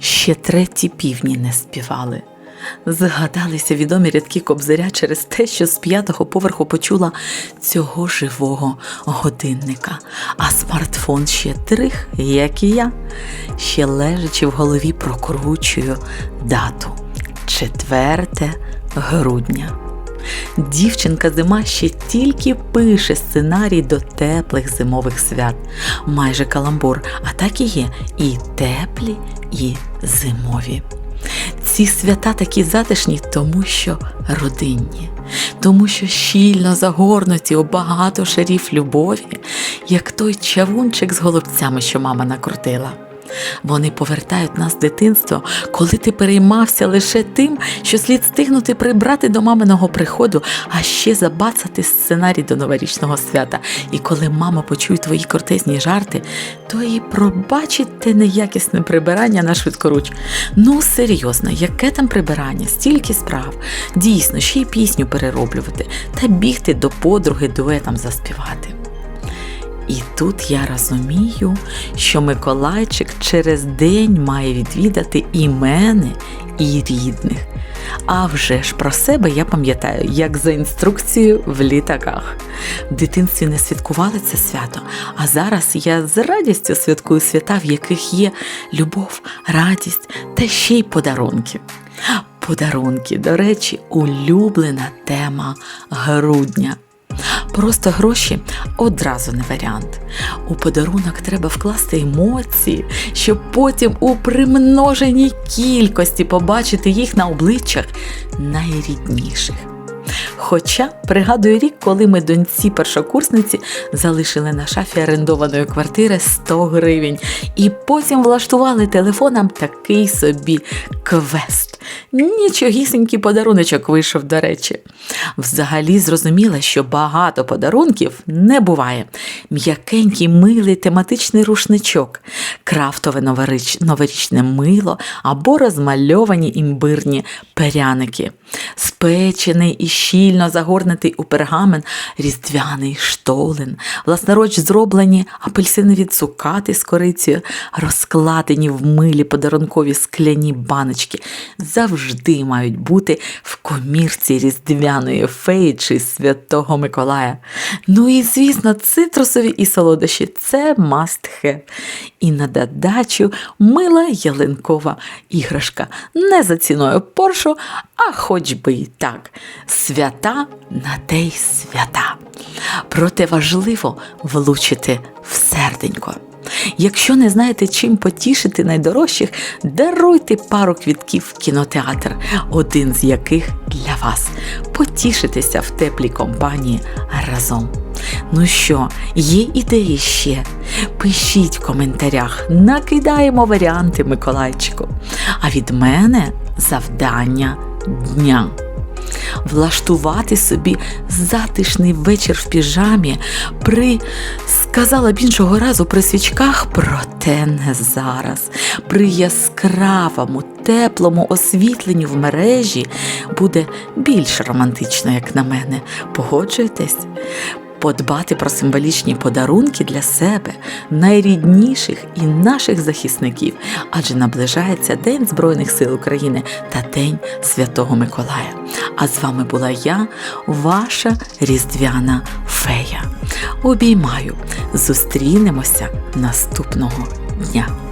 ще треті півні не співали. Згадалися відомі рядки кобзаря через те, що з п'ятого поверху почула цього живого годинника, а смартфон ще трих, як і я, ще лежачи в голові, прокручую дату 4 грудня. Дівчинка зима ще тільки пише сценарій до теплих зимових свят. Майже каламбур, а так і є і теплі, і зимові. Ці свята такі затишні, тому що родинні, тому що щільно загорнуті у багато шарів любові, як той чавунчик з голубцями, що мама накрутила. Вони повертають нас в дитинство, коли ти переймався лише тим, що слід стигнути прибрати до маминого приходу, а ще забацати сценарій до новорічного свята. І коли мама почує твої кортезні жарти, то і пробачить те неякісне прибирання на швидкоруч. Ну, серйозно, яке там прибирання, стільки справ. Дійсно, ще й пісню перероблювати та бігти до подруги дуетом заспівати. І тут я розумію, що Миколайчик через день має відвідати і мене, і рідних. А вже ж про себе я пам'ятаю, як за інструкцією в літаках. В дитинстві не святкували це свято, а зараз я з радістю святкую свята, в яких є любов, радість та ще й подарунки. Подарунки, до речі, улюблена тема грудня. Просто гроші одразу не варіант. У подарунок треба вкласти емоції, щоб потім у примноженій кількості побачити їх на обличчях найрідніших. Хоча пригадую рік, коли ми доньці першокурсниці залишили на шафі орендованої квартири 100 гривень і потім влаштували телефоном такий собі квест. Нічогісінький подаруночок вийшов, до речі. Взагалі зрозуміла, що багато подарунків не буває. М'якенький милий тематичний рушничок, крафтове новоріч- новорічне мило або розмальовані імбирні перяники, спечений і щільно загорнутий у пергамент різдвяний штолен, власноруч зроблені апельсинові цукати з корицею, розкладені в милі подарункові скляні баночки, завжди мають бути в комірці різдвяної феї чи святого Миколая. Ну і, звісно, цитрусові і солодощі це must have. І на додачу мила ялинкова іграшка. Не за ціною Поршу, а хоч би і так. Свята на те й свята. Проте важливо влучити в серденько. Якщо не знаєте, чим потішити найдорожчих, даруйте пару квітків в кінотеатр, один з яких для вас. Потішитеся в теплій компанії разом. Ну що, є ідеї ще? Пишіть в коментарях, накидаємо варіанти Миколайчику. А від мене завдання дня влаштувати собі затишний вечір в піжамі при, сказала б іншого разу, при свічках, проте не зараз. При яскравому, теплому освітленню в мережі буде більш романтично, як на мене. Погоджуєтесь? Подбати про символічні подарунки для себе, найрідніших і наших захисників, адже наближається День Збройних сил України та День Святого Миколая. А з вами була я, ваша різдвяна фея. Обіймаю, зустрінемося наступного дня.